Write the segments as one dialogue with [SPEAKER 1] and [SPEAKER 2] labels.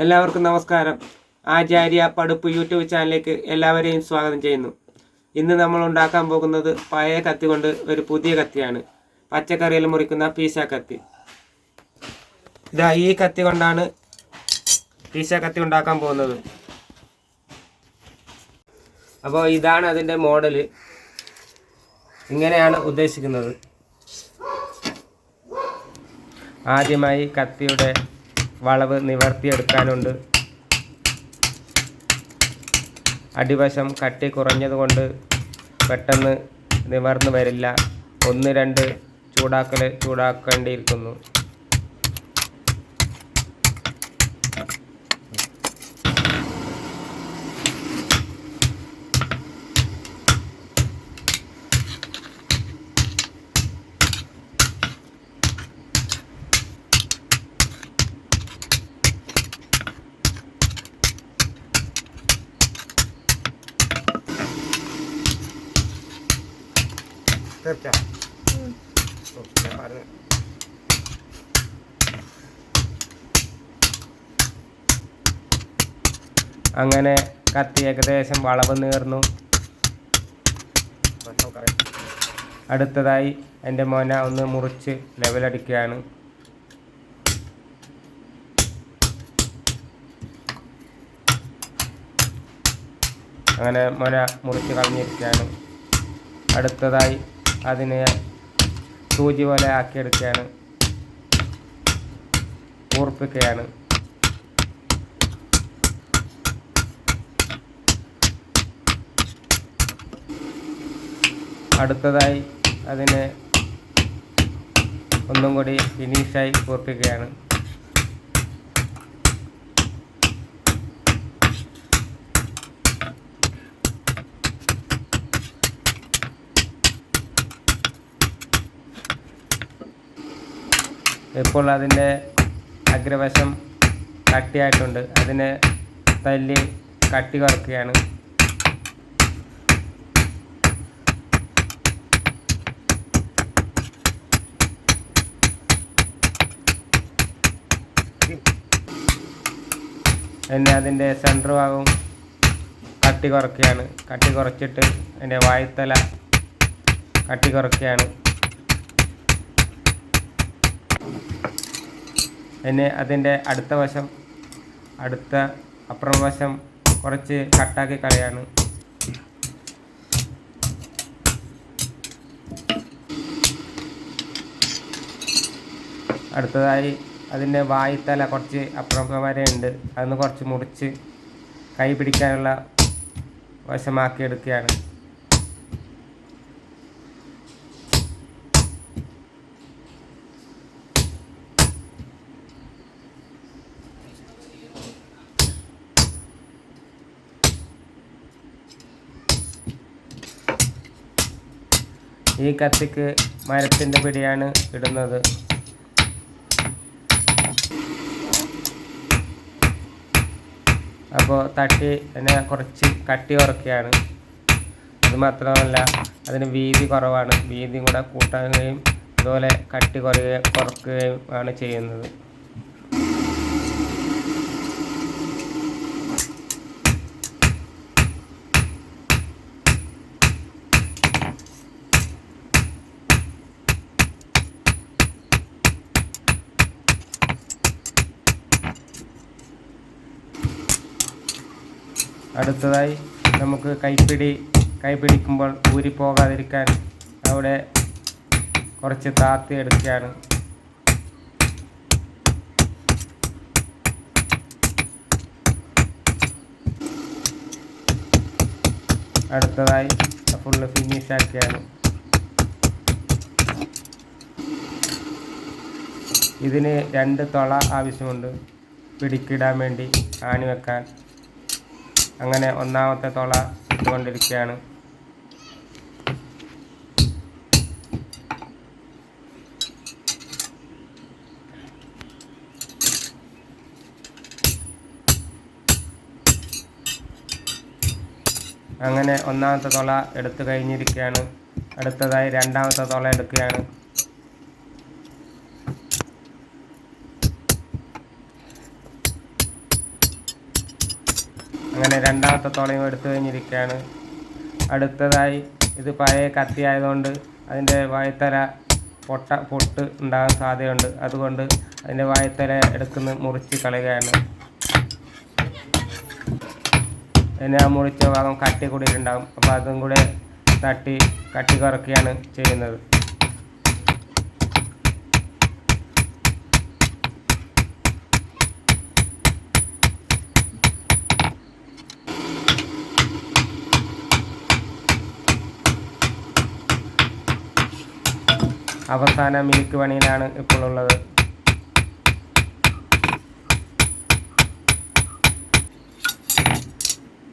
[SPEAKER 1] എല്ലാവർക്കും നമസ്കാരം. ആചാര്യ പടുപ്പ് യൂട്യൂബ് ചാനലിലേക്ക് എല്ലാവരെയും സ്വാഗതം ചെയ്യുന്നു. ഇന്ന് നമ്മൾ ഉണ്ടാക്കാൻ പോകുന്നത് പഴയ കത്തി കൊണ്ട് ഒരു പുതിയ കത്തിയാണ്. പച്ചക്കറിയിൽ മുറിക്കുന്ന പീസ കത്തി. ഇതാ ഈ കത്തി കൊണ്ടാണ് പീസ കത്തി ഉണ്ടാക്കാൻ പോകുന്നത്. അപ്പോൾ ഇതാണ് അതിന്റെ മോഡൽ. ഇങ്ങനെയാണ് ഉദ്ദേശിക്കുന്നത്. ആദ്യമായി കത്തിയുടെ വളവ് നിവർത്തിയെടുക്കാനുണ്ട്. അടിവശം കട്ടി കുറഞ്ഞതുകൊണ്ട് പെട്ടെന്ന് നിവർന്നു വരില്ല. ഒന്ന് രണ്ട് ചൂടാക്കൽ ചൂടാക്കേണ്ടിയിരിക്കുന്നു. അങ്ങനെ കത്തി ഏകദേശം വളവ് നീർന്നു. അടുത്തതായി എന്റെ മോന ഒന്ന് മുറിച്ച് ലെവലടിക്കുകയാണ് അങ്ങനെ മോന മുറിച്ച് കളഞ്ഞിരിക്കുകയാണ്. അടുത്തതായി അതിനെ സൂചി പോലെ ആക്കിയെടുക്കുകയാണ്. കൂർപ്പിക്കുകയാണ് അടുത്തതായി അതിനെ ഒന്നും കൂടി ഫിനിഷായി കൂർപ്പിക്കുകയാണ് ഇപ്പോൾ അതിന്റെ അഗ്രവശം കട്ടിയായിട്ടുണ്ട്. അതിനെ തല്ലി കട്ടി കുറക്കുകയാണ്. പിന്നെ അതിന്റെ സെന്റർ ഭാഗവും കട്ടി കുറയ്ക്കുകയാണ് കട്ടി കുറച്ചിട്ട് അതിന്റെ വായ്ത്തല കട്ടി കുറയ്ക്കുകയാണ് പിന്നെ അതിന്റെ അടുത്ത വശം അടുത്ത അപ്പുറം വശം കുറച്ച് കട്ടാക്കി കളയാണ്. അടുത്തതായി അതിന്റെ വായിത്തല കുറച്ച് അപ്പുറം വരെ ഉണ്ട്. അതൊന്ന് കുറച്ച് മുറിച്ച് കൈ പിടിക്കാനുള്ള വശമാക്കി എടുക്കുകയാണ്. ഈ കത്തിക്ക് മരത്തിന്റെ പിടിയാണ് ഇടുന്നത്. അപ്പോൾ തട്ടി അതിനെ കുറച്ച് കട്ടി ഉറക്കുകയാണ് അത് മാത്രമല്ല അതിന് വീതി കുറവാണ്. വീതി കൂടെ കൂട്ടുകയും അതുപോലെ കട്ടി കുറയുകയും കുറക്കുകയും ആണ് ചെയ്യുന്നത്. അടുത്തതായി നമുക്ക് കൈപ്പിടി കൈ പിടിക്കുമ്പോൾ ഊരി പോകാതിരിക്കാൻ അവിടെ കുറച്ച് താത്തി എടുക്കുകയാണ്. അടുത്തതായി ഫുള്ള് ഫിനിഷ് ആക്കിയാണ്. ഇതിന് രണ്ട് തുള ആവശ്യമുണ്ട്. പിടിക്കിടാൻ വേണ്ടി ആണി വെക്കാൻ. അങ്ങനെ ഒന്നാമത്തെ തുള ഇട്ടുകൊണ്ടിരിക്കുകയാണ്. അങ്ങനെ ഒന്നാമത്തെ തുള എടുത്തു കഴിഞ്ഞിരിക്കുകയാണ്. അടുത്തതായി രണ്ടാമത്തെ തുള എടുക്കുകയാണ്. അങ്ങനെ രണ്ടാമത്തെ തുളയും എടുത്തു കഴിഞ്ഞിരിക്കുകയാണ്. അടുത്തതായി ഇത് പഴയ കത്തി ആയതുകൊണ്ട് അതിന്റെ വായത്തല പൊട്ട പൊട്ട് ഉണ്ടാകാൻ സാധ്യതയുണ്ട്. അതുകൊണ്ട് അതിന്റെ വായത്തല എടുക്കുന്ന മുറിച്ച് കളയുകയാണ്. പിന്നെ ആ മുറിച്ച ഭാഗം കട്ടി കൂടിയിട്ടുണ്ടാകും. അപ്പോൾ അതും കൂടെ തട്ടി കട്ടി കുറയ്ക്കുകയാണ് ചെയ്യുന്നത്. അവസാന മിനുക്ക് പണിയിലാണ് ഇപ്പോൾ ഉള്ളത്.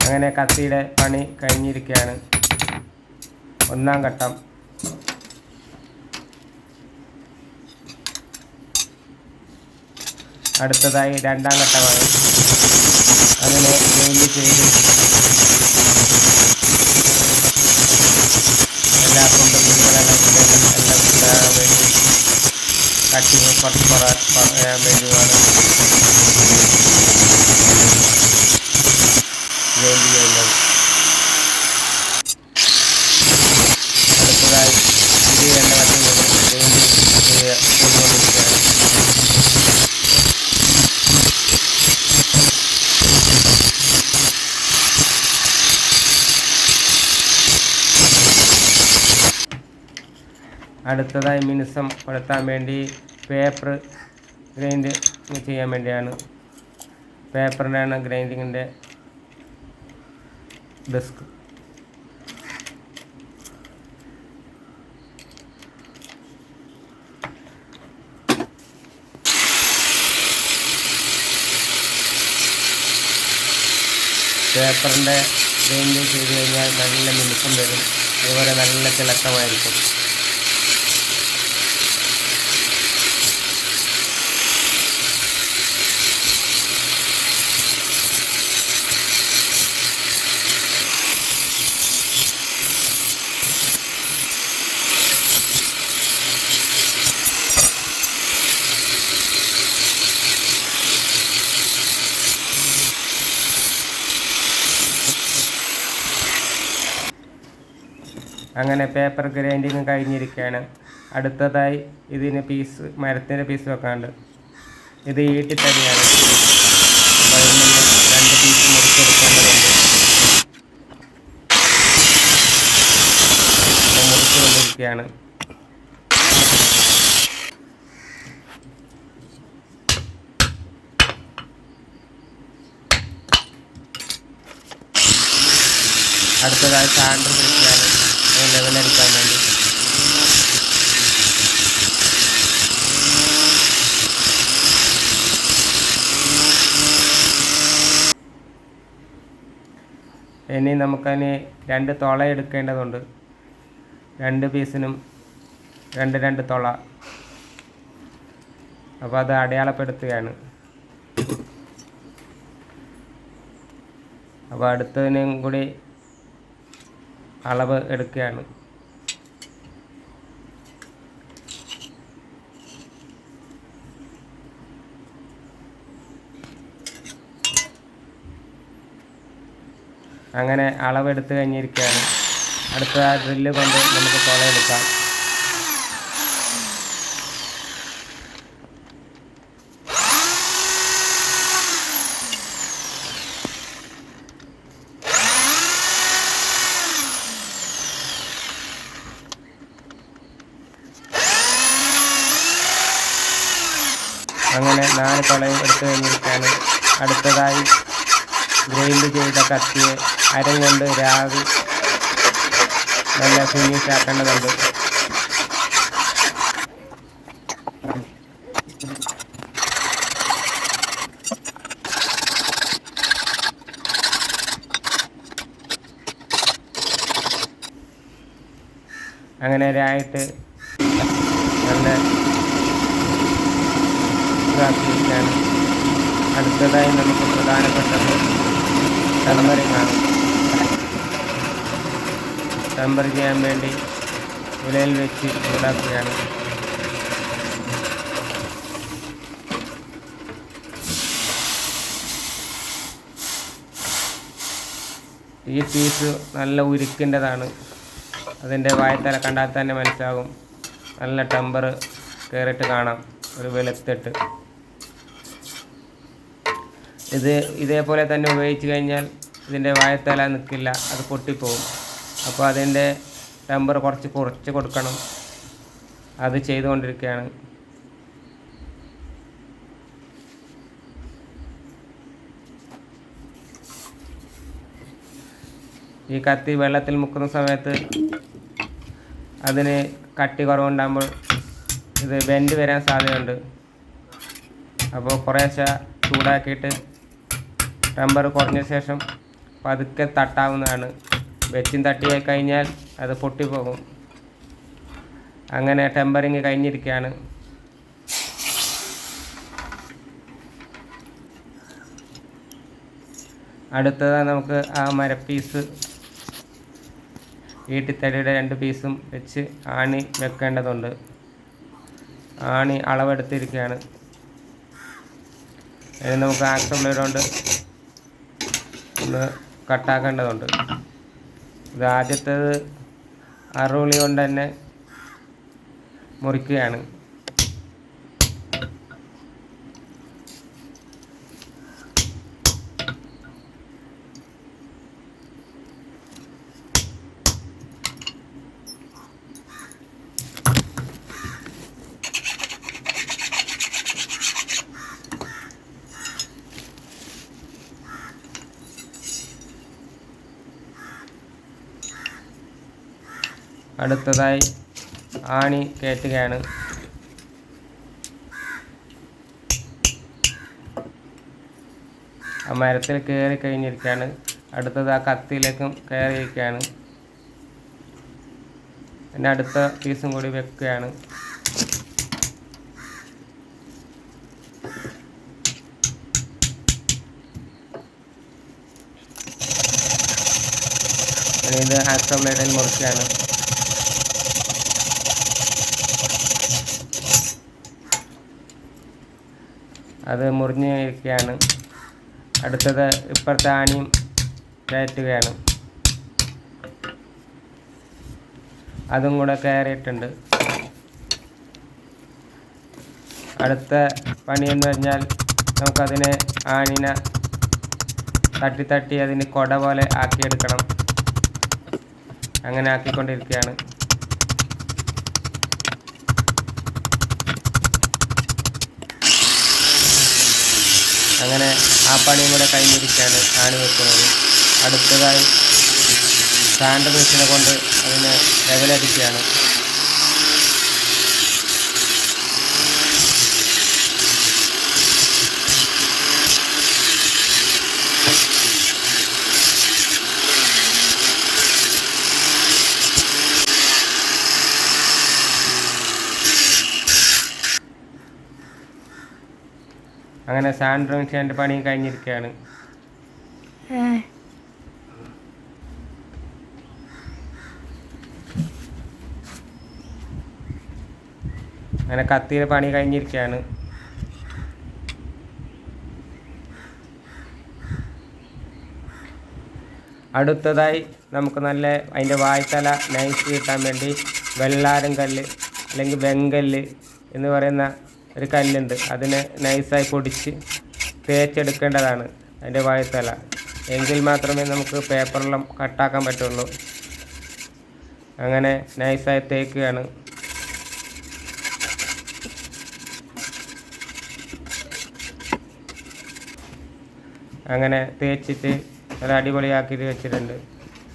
[SPEAKER 1] അങ്ങനെ കത്തിയുടെ പണി കഴിഞ്ഞിരിക്കുകയാണ്. ഒന്നാം ഘട്ടം. അടുത്തതായി രണ്ടാം ഘട്ടമാണ്. അങ്ങനെ ജോലി ചെയ്ത് എല്ലാ കൊണ്ടും എല്ലാം എല്ലാം വേണ്ടി കട്ടി കുറച്ച് പറയാൻ വേണ്ടിയാണ് ഗ്രൈൻഡ് ചെയ്യുന്നത് അടുത്തതായി ഇത് എണ്ണ വറ്റി ഗ്രൈൻഡ് ചെയ്തുകൊണ്ടിരിക്കുകയാണ് അടുത്തതായി മിനുസം കൊടുത്താൻ വേണ്ടി പേപ്പർ ഗ്രൈൻഡ് ചെയ്യാൻ വേണ്ടിയാണ്. പേപ്പറിന്റെയാണ് ഗ്രൈൻഡിങ്ങിന്റെ ഡെസ്ക്. പേപ്പറിന്റെ ഗ്രൈൻഡിങ് ചെയ്ത് കഴിഞ്ഞാൽ നല്ല മിനുസം വരും. അതുപോലെ നല്ല തിളക്കമായിരിക്കും. അങ്ങനെ പേപ്പർ ഗ്രൈൻഡിങ് കഴിഞ്ഞിരിക്കുകയാണ് അടുത്തതായി ഇതിന് പീസ് മരത്തിന്റെ പീസ് വെക്കാണ്ട്. ഇത് ഈട്ടിത്തടിയാണ് രണ്ട് പീസ് അടുത്തതായി സാൻഡർ പിടിക്കുകയാണ് ലെവലടിക്കാൻ വേണ്ടി. ഇനി നമുക്കതിന് രണ്ട് തുള എടുക്കേണ്ടതുണ്ട്. രണ്ട് പീസിനും രണ്ട് രണ്ട് തുള. അപ്പോൾ അത് അടയാളപ്പെടുത്തുകയാണ്. അപ്പോൾ അടുത്തതിനും കൂടി അളവ് എടുക്കുകയാണ്. അങ്ങനെ അളവെടുത്ത് കഴിഞ്ഞിരിക്കുകയാണ്. അടുത്ത ഡ്രില്ല് കൊണ്ട് നമുക്ക് തുളയെടുക്കാം നാല് തുളയും എടുത്തു കഴിഞ്ഞിരിക്കുകയാണ് അടുത്തതായി ഗ്രൈൻഡ് ചെയ്ത കത്തിയെ അരം കൊണ്ട് രാവി നല്ല ഫിനിഷ് ആക്കേണ്ടതുണ്ട്. അങ്ങനെ രായിട്ട് നല്ല ഇതാക്കിയിരിക്കുകയാണ് അടുത്തതായി നമുക്ക് പ്രധാനപ്പെട്ടത് തലമുറയാണ് ടെമ്പർ ചെയ്യാൻ വേണ്ടി ഉലയിൽ വെച്ച് ചൂടാക്കുകയാണ്. ഈ പീസ് നല്ല ഉരുക്കിന്റെതാണ്. അതിന്റെ വായത്തല കണ്ടാൽ തന്നെ മനസ്സിലാകും. നല്ല ടെമ്പർ കയറിയിട്ട് കാണാം. ഒരു വെളുത്തിട്ട്. ഇത് ഇതേപോലെ തന്നെ ഉപയോഗിച്ച് കഴിഞ്ഞാൽ ഇതിന്റെ വായത്തല നിൽക്കില്ല അത് പൊട്ടിപ്പോവും. അപ്പോൾ അതിന്റെ ടെമ്പർ കുറച്ച് കുറച്ച് കൊടുക്കണം. അത് ചെയ്തുകൊണ്ടിരിക്കുകയാണ്. ഈ കത്തി വെള്ളത്തിൽ മുക്കുന്ന സമയത്ത് അതിന് കട്ടി കുറവുണ്ടാകുമ്പോൾ ഇത് ബെൻഡ് വരാൻ സാധ്യതയുണ്ട്. അപ്പോൾ കുറേശ്ശെ ചൂടാക്കിയിട്ട് ടെമ്പർ കുറഞ്ഞ ശേഷം പതുക്കെ തട്ടാവുന്നതാണ്. വെച്ചും തട്ടിയായി കഴിഞ്ഞാൽ അത് പൊട്ടിപ്പോകും. അങ്ങനെ ടെമ്പറിങ് കഴിഞ്ഞിരിക്കുകയാണ്. അടുത്തതാണ് നമുക്ക് ആ മരപ്പീസ് ഈട്ടിത്തടിയുടെ രണ്ട് പീസും വെച്ച് ആണി വെക്കേണ്ടതുണ്ട്. ആണി അളവെടുത്തിരിക്കുകയാണ്. ഇനി നമുക്ക് ആക്സം ഉള്ളതുകൊണ്ട് കൊണ്ട് ഒന്ന് കട്ടാക്കേണ്ടതുണ്ട്. ഇത് ആദ്യത്തേത് അറുളി കൊണ്ട് തന്നെ മുറിക്കുകയാണ്. അടുത്തതായി ആണി കയറ്റുകയാണ് ആ മരത്തിൽ കയറി കഴിഞ്ഞിരിക്കുകയാണ്. അടുത്തത് ആ കത്തിയിലേക്കും കയറിയിരിക്കുകയാണ്. പിന്നെ അടുത്ത പീസും കൂടി വെക്കുകയാണ്. ഇത് ഹാക്സോ ബ്ലേഡിൽ മുറിക്കുകയാണ്. അത് മുറിഞ്ഞ് ഇരിക്കുകയാണ് അടുത്തത് ഇപ്പുറത്തെ ആണിയും കയറ്റുകയാണ്. അതും കൂടെ കയറിയിട്ടുണ്ട്. അടുത്ത പണി എന്ന് പറഞ്ഞാൽ നമുക്കതിനെ ആണിനെ തട്ടി തട്ടി അതിന് കൊട പോലെ ആക്കിയെടുക്കണം. അങ്ങനെ ആക്കിക്കൊണ്ടിരിക്കുകയാണ്. അങ്ങനെ ആ പണിയും കൂടെ കഴിഞ്ഞിരിക്കുകയാണ് ആണി വെക്കുന്നത്. അടുത്തതായി സാൻഡ് മെഷീനെ കൊണ്ട് അതിനെ ലെവലടിക്കുകയാണ്. അങ്ങനെ സാൻഡ്രോ മെഷീന്റെ പണി കഴിഞ്ഞിരിക്കുകയാണ് അങ്ങനെ കത്തിയുടെ പണി കഴിഞ്ഞിരിക്കുകയാണ് അടുത്തതായി നമുക്ക് നല്ല അതിന്റെ വായ്ത്തല നൈസ് കിട്ടാൻ വേണ്ടി വെള്ളാരം കല്ല് അല്ലെങ്കിൽ വെങ്കല്ല് എന്ന് പറയുന്ന ഒരു കല്ലുണ്ട്. അതിനെ നൈസായി പൊടിച്ച് തേച്ചെടുക്കേണ്ടതാണ് അതിന്റെ വായത്തല. എങ്കിൽ മാത്രമേ നമുക്ക് പേപ്പറെല്ലാം കട്ടാക്കാൻ പറ്റുള്ളൂ. അങ്ങനെ നൈസായി തേക്കുകയാണ്. അങ്ങനെ തേച്ചിട്ട് നല്ല അടിപൊളിയാക്കിയിട്ട് വെച്ചിട്ടുണ്ട്.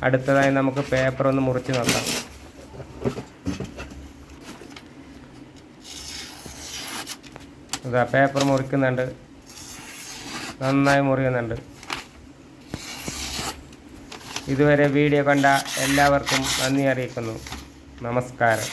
[SPEAKER 1] അടുത്തതായി നമുക്ക് പേപ്പർ ഒന്ന് മുറിച്ച് നോക്കാം. ഇതാ പേപ്പർ മുറിക്കുന്നുണ്ട്. നന്നായി മുറിയുന്നുണ്ട്. ഇതുവരെ വീഡിയോ കണ്ട എല്ലാവർക്കും നന്ദി അറിയിക്കുന്നു. നമസ്കാരം.